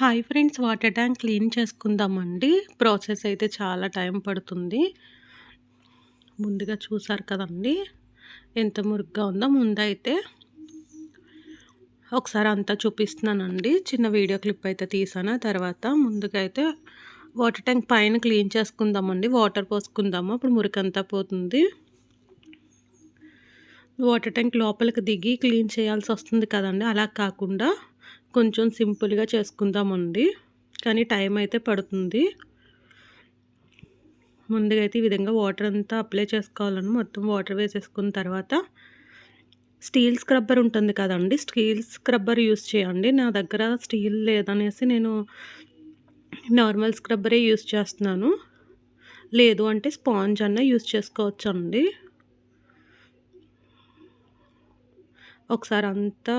Hi friends water tank clean చేసుకుందామండి. Process అయితే చాలా టైం పడుతుంది. ముందుగా చూసారు కదండి ఎంత మురుగ్గా ఉందో ముందైతే ఒకసారి అంతా చూపిస్తున్నానండి. చిన్న వీడియో క్లిప్ అయితే తీసాను. తర్వాత ముందుగా అయితే వాటర్ ట్యాంక్ పైన క్లీన్ చేసుకుందామండి. వాటర్ పోసుకుందాము. అప్పుడు మురికంతా పోతుంది. వాటర్ ట్యాంక్ లోపలికి దిగి క్లీన్ చేయాల్సి వస్తుంది కదండి. అలా కాకుండా కొంచెం సింపుల్గా చేసుకుందామండి. కానీ టైం అయితే పడుతుంది. ముందుగా అయితే ఈ విధంగా వాటర్ అంతా అప్లై చేసుకోవాలని మొత్తం వాటర్ వేసేసుకున్న తర్వాత స్టీల్ స్క్రబ్బర్ ఉంటుంది కదండి. స్టీల్ స్క్రబ్బర్ యూస్ చేయండి. నా దగ్గర స్టీల్ లేదనేసి నేను నార్మల్ స్క్రబ్బరే యూస్ చేస్తున్నాను. లేదు అంటే స్పాంజ్ అన్న యూస్ చేసుకోవచ్చు అండి ఒకసారి అంతా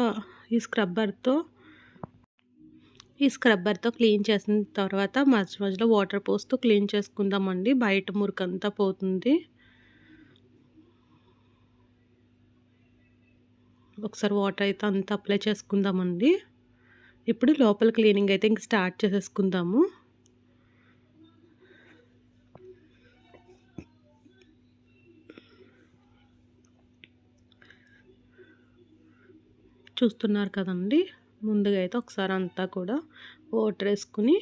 ఈ స్క్రబ్బర్తో ఈ స్క్రబ్బర్తో క్లీన్ చేసిన తర్వాత మధ్య మధ్యలో వాటర్ పోస్తూ క్లీన్ చేసుకుందామండి. బయట మురికంతా పోతుంది. ఒకసారి వాటర్ అయితే అంతా అప్లై చేసుకుందామండి. ఇప్పుడు లోపల క్లీనింగ్ అయితే ఇంక స్టార్ట్ చేసేసుకుందాము. చూస్తున్నారు కదండి. ముందుగా అయితే ఒకసారి అంతా కూడా వాటర్ వేసుకుని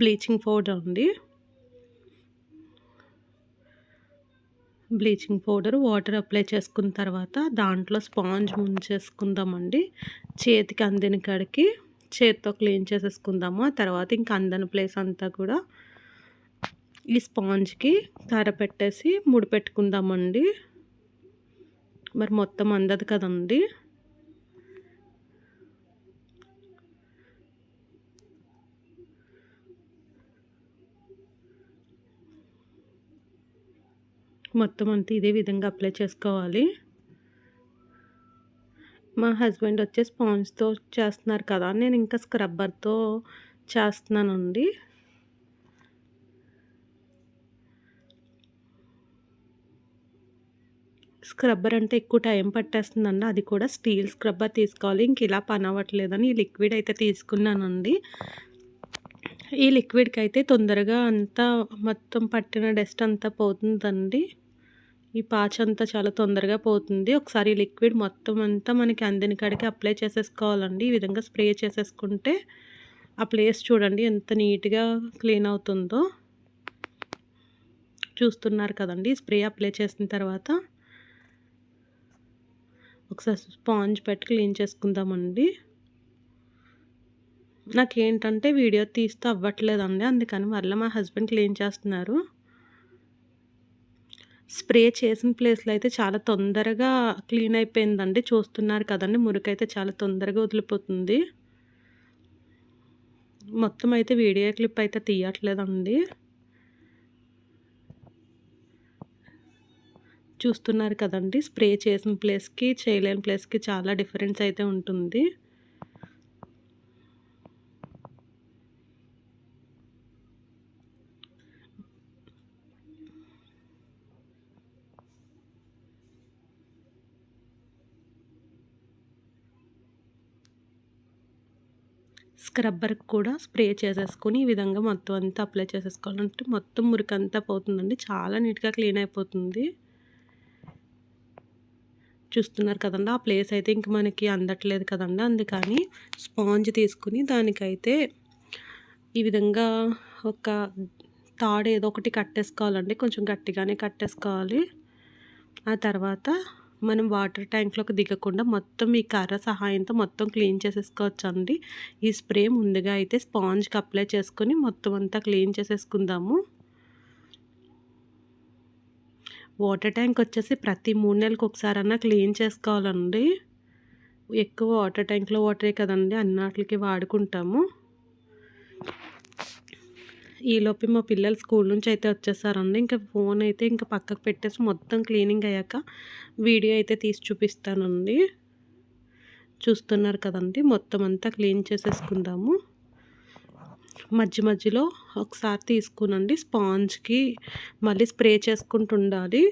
బ్లీచింగ్ పౌడర్ ఉంది బ్లీచింగ్ పౌడర్ వాటర్ అప్లై చేసుకున్న తర్వాత దాంట్లో స్పాంజ్ ముంచేసుకుందామండి. చేతికి అందిన కాడికి చేతితో క్లీన్ చేసేసుకుందాము. ఆ తర్వాత ఇంకా అందని ప్లేస్ అంతా కూడా ఈ స్పాంజ్కి కర్ర పెట్టేసి ముడి పెట్టుకుందామండి మరి మొత్తం అందదు కదండి. మొత్తం అంతా ఇదే విధంగా అప్లై చేసుకోవాలి. మా హస్బెండ్ వచ్చే స్పాంజ్తో చేస్తున్నారు కదా నేను ఇంకా స్క్రబ్బర్తో చేస్తున్నానండి. స్క్రబ్బర్ అంటే ఎక్కువ టైం పట్టేస్తుందండి. అది కూడా స్టీల్ స్క్రబ్బర్ తీసుకోవాలి. ఇంక ఇలా పని అవ్వట్లేదని ఈ లిక్విడ్ అయితే తీసుకున్నానండి. ఈ లిక్విడ్కి అయితే తొందరగా అంతా మొత్తం పట్టిన డస్ట్ అంతా పోతుందండి. ఈ పాచ్ అంతా చాలా తొందరగా పోతుంది. ఒకసారి లిక్విడ్ మొత్తం అంతా మనకి అందిన కాడికి అప్లై చేసేసుకోవాలండి. ఈ విధంగా స్ప్రే చేసేసుకుంటే ఆ ప్లేస్ చూడండి ఎంత నీట్గా క్లీన్ అవుతుందో. చూస్తున్నారు కదండి స్ప్రే అప్లై చేసిన తర్వాత ఒకసారి స్పాంజ్ పెట్టి క్లీన్ చేసుకుందామండి. నాకేంటంటే వీడియో తీస్తే అవ్వట్లేదండి. అందుకని మళ్ళీ మా హస్బెండ్ క్లీన్ చేస్తున్నారు. స్ప్రే చేసిన ప్లేస్లో అయితే చాలా తొందరగా క్లీన్ అయిపోయిందండి. చూస్తున్నారు కదండి మురికైతే చాలా తొందరగా వదిలిపోతుంది. మొత్తం అయితే వీడియో క్లిప్ అయితే తీయట్లేదండి. చూస్తున్నారు కదండి స్ప్రే చేసిన ప్లేస్కి చేయలేని ప్లేస్కి చాలా డిఫరెన్స్ అయితే ఉంటుంది. స్క్రబ్బర్ కూడా స్ప్రే చేసేసుకొని ఈ విధంగా మొత్తం అంతా అప్లై చేసేసుకోవాలంటే మొత్తం మురికంతా పోతుందండి. చాలా నీట్గా క్లీన్ అయిపోతుంది. చూస్తున్నారు కదండి ఆ ప్లేస్ అయితే ఇంక మనకి అందట్లేదు కదండి. అందుకని స్పాంజ్ తీసుకుని దానికైతే ఈ విధంగా ఒక తాడు ఏదో ఒకటి కట్టేసుకోవాలండి. కొంచెం గట్టిగానే కట్టేసుకోవాలి. ఆ తర్వాత మనం వాటర్ ట్యాంక్లోకి దిగకుండా మొత్తం ఈ కర్ర సహాయంతో మొత్తం క్లీన్ చేసేసుకోవచ్చు అండి ఈ స్ప్రే ముందుగా అయితే స్పాంజ్కి అప్లై చేసుకొని మొత్తం అంతా క్లీన్ చేసేసుకుందాము. వాటర్ ట్యాంక్ వచ్చేసి ప్రతి మూడు నెలలకు ఒకసారన్నా క్లీన్ చేసుకోవాలండి. ఎక్కువ వాటర్ ట్యాంక్లో వాటరే కదండి అన్నిటికి వాడుకుంటాము. ఈలోపు మా పిల్లలు స్కూల్ నుంచి అయితే వచ్చేసారండి. ఇంకా ఫోన్ అయితే ఇంకా పక్కకు పెట్టేసి మొత్తం క్లీనింగ్ అయ్యాక వీడియో అయితే తీసి చూపిస్తానండి. చూస్తున్నారు కదండి మొత్తం అంతా క్లీన్ చేసేసుకుందాము. మధ్య మధ్యలో ఒకసారి తీసుకునండి స్పాంజ్కి మళ్ళీ స్ప్రే చేసుకుంటుండాలి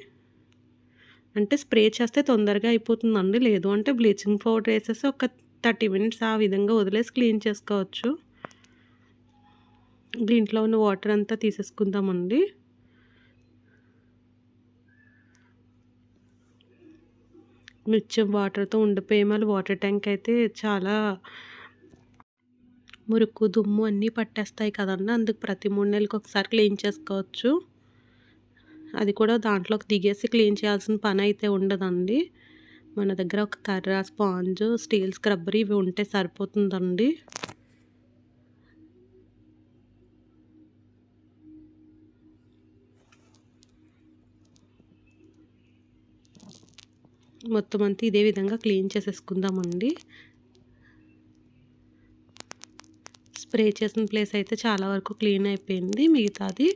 అంటే స్ప్రే చేస్తే తొందరగా అయిపోతుందండి లేదు అంటే బ్లీచింగ్ పౌడర్ వేసేసి ఒక థర్టీ మినిట్స్ ఆ విధంగా వదిలేసి క్లీన్ చేసుకోవచ్చు. దీంట్లో ఉన్న వాటర్ అంతా తీసేసుకుందామండి. నిత్యం వాటర్తో ఉండిపోయేమాలి వాటర్ ట్యాంక్ అయితే చాలా మురుకు దుమ్ము అన్నీ పట్టేస్తాయి కదన్నా అందుకు ప్రతి మూడు నెలలకు ఒకసారి క్లీన్ చేసుకోవచ్చు. అది కూడా దాంట్లోకి దిగేసి క్లీన్ చేయాల్సిన పని అయితే ఉండదండి. మన దగ్గర ఒక కర్ర స్పాంజ్ స్టీల్ స్క్రబ్బర్ ఇవి ఉంటే సరిపోతుందండి. మొత్తం అంతా ఇదే విధంగా క్లీన్ చేసేసుకుందామండి. స్ప్రే చేసిన ప్లేస్ అయితే చాలా వరకు క్లీన్ అయిపోయింది. మిగతాది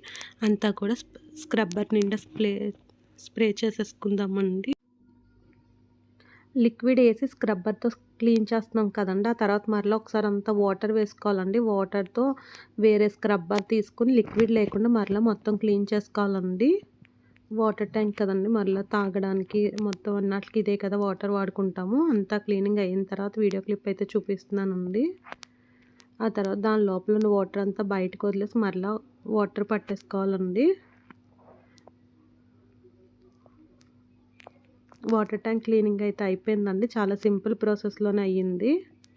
అంతా కూడా స్క్రబ్బర్ నిండా స్ప్రే స్ప్రే చేసేసుకుందామండి. లిక్విడ్ వేసి స్క్రబ్బర్తో క్లీన్ చేస్తున్నాం కదండి. ఆ తర్వాత మరలా ఒకసారి అంతా వాటర్ వేసుకోవాలండి. వాటర్తో వేరే స్క్రబ్బర్ తీసుకుని లిక్విడ్ లేకుండా మరలా మొత్తం క్లీన్ చేసుకోవాలండి. వాటర్ ట్యాంక్ కదండి. మరలా తాగడానికి మొత్తం అన్నట్లకి ఇదే కదా వాటర్ వాడుకుంటాము. అంతా క్లీనింగ్ అయిన తర్వాత వీడియో క్లిప్ అయితే చూపిస్తున్నానండి. ఆ తర్వాత దాని లోపల ఉన్న వాటర్ అంతా బయటకు వదిలేసి మరలా వాటర్ పట్టేసుకోవాలండి. వాటర్ ట్యాంక్ క్లీనింగ్ అయితే అయిపోయిందండి. చాలా సింపుల్ ప్రాసెస్లోనే అయ్యింది.